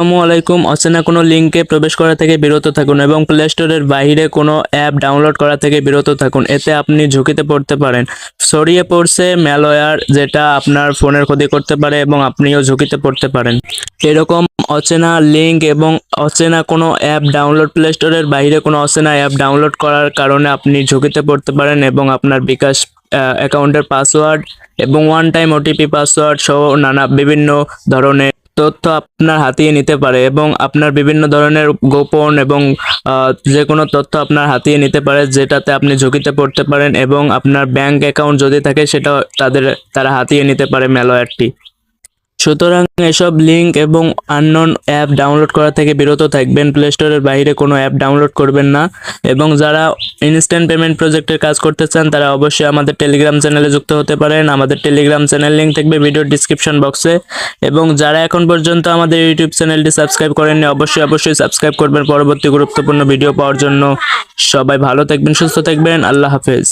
আসসালামু আলাইকুম। অচেনা কোনো লিঙ্কে প্রবেশ করা থেকে বিরত থাকুন এবং প্লে স্টোরের বাইরে কোনো অ্যাপ ডাউনলোড করা থেকে বিরত থাকুন। এতে আপনি ঝুঁকিতে পড়তে পারেন। ছড়িয়ে পড়ছে ম্যালওয়্যার যেটা আপনার ফোনের ক্ষতি করতে পারে এবং আপনিও ঝুঁকিতে পড়তে পারেন। এরকম অচেনা লিঙ্ক এবং অচেনা কোনো অ্যাপ ডাউনলোড প্লে স্টোরের বাইরে কোনো অচেনা অ্যাপ ডাউনলোড করার কারণে আপনি ঝুঁকিতে পড়তে পারেন এবং আপনার বিকাশ অ্যাকাউন্টের পাসওয়ার্ড এবং ওয়ান টাইম ওটিপি পাসওয়ার্ড সহ নানা বিভিন্ন ধরনের তথ্য আপনার হাতিয়ে নিতে পারে এবং আপনার বিভিন্ন ধরনের গোপন এবং যে কোনো তথ্য আপনার হাতিয়ে নিতে পারে যেটাতে আপনি ঝুঁকিতে পড়তে পারেন এবং আপনার ব্যাংক অ্যাকাউন্ট যদি থাকে সেটা তাদের, তারা হাতিয়ে নিতে পারে ম্যালওয়্যারটি। সুতরাং এসব লিঙ্ক এবং আননোন অ্যাপ ডাউনলোড করা থেকে বিরত থাকবেন। প্লে স্টোরের বাইরে কোনো অ্যাপ ডাউনলোড করবেন না এবং যারা ইনস্ট্যান্ট পেমেন্ট প্রজেক্টের কাজ করতে চান, তারা অবশ্যই আমাদের টেলিগ্রাম চ্যানেলে যুক্ত হতে পারেন। আমাদের টেলিগ্রাম চ্যানেল লিঙ্ক থাকবে ভিডিওর ডিসক্রিপশন বক্সে এবং যারা এখন পর্যন্ত আমাদের ইউটিউব চ্যানেলটি সাবস্ক্রাইব করেননি, অবশ্যই অবশ্যই সাবস্ক্রাইব করবেন পরবর্তী গুরুত্বপূর্ণ ভিডিও পাওয়ার জন্য। সবাই ভালো থাকবেন, সুস্থ থাকবেন। আল্লাহ হাফেজ।